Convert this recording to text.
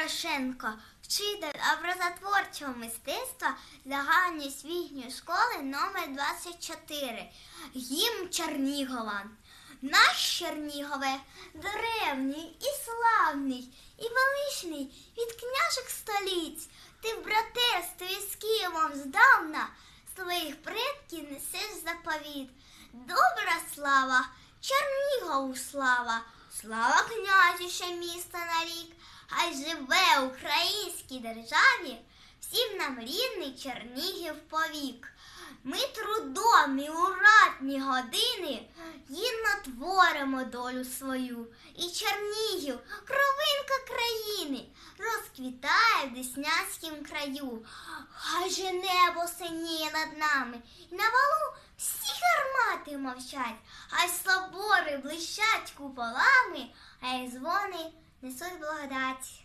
Дорошенко, вчитель образотворчого мистецтва загальної освітньої школи номер 24 Гімн Чернігова. Наш Чернігове древній і славний, і величний від княжих століць. Ти братерстві з Києвом здавна своїх предків несеш заповіт. Добра слава, Чернігову слава, слава князіше міста на рік, хай живе українській державі, всім нам рідний Чернігів повік. Ми трудом і у ратні години гідно творимо долю свою. І Чернігів, кровинка країни, розквітає в Деснянськім краю. Хай же небо синіє над нами, і на валу всі гармати мовчать, хай собори блищать куполами, а й дзвони несуть благодать.